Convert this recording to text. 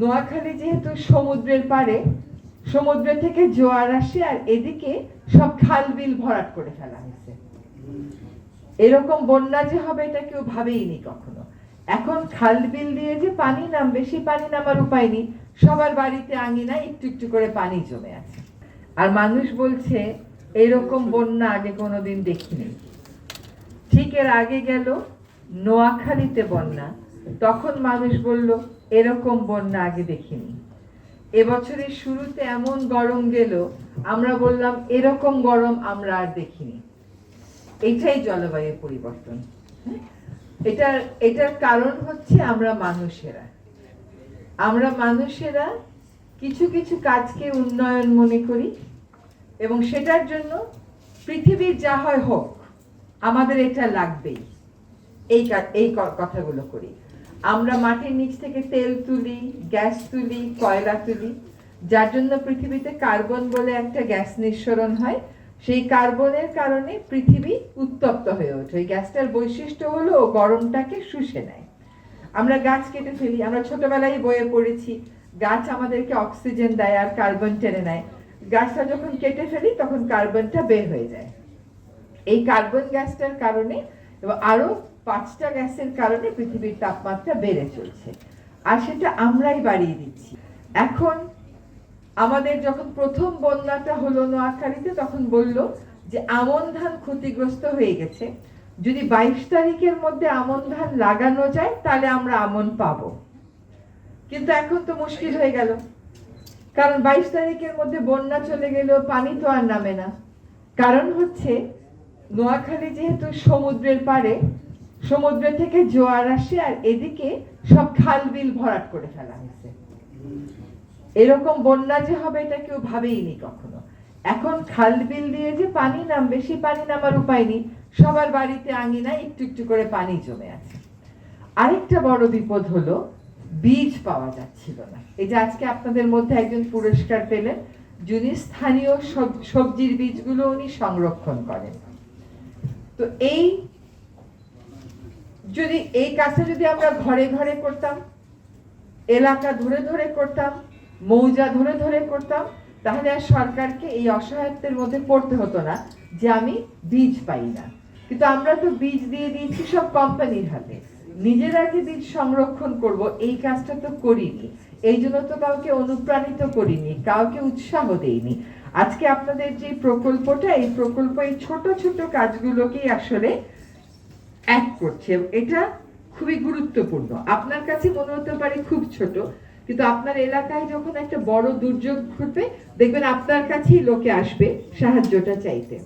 নোয়াখালী যেহেতু সমুদ্রের পাড়ে, সমুদ্র থেকে জোয়ার আসে আর এদিকে সব খাল বিল ভরাট করে ফেলা হয়েছে। এরকম বন্যা যে হবে এটা কেউ ভাবেইনি কখনো। এখন খাল বিল দিয়ে যে পানি নাম, বেশি পানি নামার উপায় নেই। সবার বাড়িতে আঙিনায় একটু একটু করে পানি জমে আছে। আর মানুষ বলছে, এরকম বন্যা আগে কোনোদিন দেখিনি। ঠিক এর আগে গেল নোয়াখালীতে বন্যা। তখন মানুষ বলল এরকম বন্যা আগে দেখিনি। এবছরের শুরুতে এমন গরম গেল, আমরা বললাম, এরকম গরম আমরা আর দেখিনি। এটাই জলবায়ু পরিবর্তন? এটার এটার কারণ হচ্ছে আমরা মানুষেরা। আমরা মানুষেরা কিছু কিছু কাজকে উন্নয়ন মনে করি এবং সেটার জন্য পৃথিবীর যা হয় হোক, আমাদের এটা লাগবেই। এই এই কথাগুলো করি। আমরা মাটির নিচ থেকে তেল তুলি, গ্যাস তুলি, কয়লা তুলি। যার জন্য পৃথিবীতে কার্বন বলে একটা গ্যাস নিঃসরণ হয়, সেই কার্বনের কারণে পৃথিবী উত্তপ্ত হয়ে ওঠে। ওই গ্যাসটার বৈশিষ্ট্য হলো গরমটাকে শুষে নেয়। আমরা গাছ কেটে ফেলি। আমরা ছোটবেলায় বইয়ে পড়েছি, গাছ আমাদেরকে অক্সিজেন দেয় আর কার্বন টেনে নেয়। গাছটা যখন কেটে ফেলি, তখন কার্বনটা বের হয়ে যায়। এই কার্বন গ্যাসটার কারণে এবং আরও পাঁচটা গ্যাসের কারণে পৃথিবীর তাপমাত্রা বেড়ে চলছে। আর সেটা আমরাই বাড়িয়ে দিচ্ছি। এখন আমাদের যখন প্রথম বন্যাটা হলো নোয়াখালীতে, তখন বলল যে আমন ধান ক্ষতিগ্রস্ত হয়ে গেছে। যদি বাইশ তারিখের মধ্যে আমন ধান লাগানো যায়, তাহলে আমরা আমন পাবো। কিন্তু এখন তো মুশকিল হয়ে গেল। কারণ বাইশ তারিখের মধ্যে বন্যা চলে গেলেও পানি তো আর নামে না। কারণ হচ্ছে, নোয়াখালী যেহেতু সমুদ্রের পাড়ে সমুদ্র থেকে জোয়ার আসে আর এদিকে সব খাল বিল ভরাট করে ফেলা হয়েছে। এরকম বন্যা যে হবে এটা কেউ ভাবেইনি কখনো। এখন খাল বিল দিয়ে যে পানি নাম, বেশি পানি নামার উপায় নেই। সবার বাড়িতে আঙিনায় একটু একটু করে পানি জমে আছে। আরেকটা বড় বিপদ হলো, বীজ পাওয়া যাচ্ছিল না। এই যে আজকে আপনাদের মধ্যে একজন পুরস্কার পেলেন, যিনি স্থানীয় সব- সবজির বীজগুলো উনি সংরক্ষণ করেন। তো এই যদি এই কাজটা যদি আমরা ঘরে ঘরে করতাম, এলাকা ধরে ধরে করতাম, মৌজা ধরে ধরে করতাম, তাহলে আর সরকারকে এই অসহায়ত্বের মধ্যে পড়তে হতো না, যে আমি বীজ পাই না। কিন্তু আমরা তো বীজ দিয়ে দিয়েছি সব কোম্পানির হাতে। নিজেরা যে বীজ সংরক্ষণ করব? এই কাজটা তো করিনি। এই জন্য তো কাউকে অনুপ্রাণিত করিনি, কাউকে উৎসাহ দেইনি। আজকে আপনাদের যে প্রকল্পটা, এই প্রকল্প এই ছোট ছোট কাজগুলোকেই আসলে এক করছে। এটা খুবই গুরুত্বপূর্ণ। আপনার কাছে মনে হতে পারে খুব ছোট, কিন্তু আপনার এলাকায় যখন একটা বড় দুর্যোগ ঘটবে, দেখবেন আপনার কাছেই লোকে আসবে সাহায্যটা চাইতে।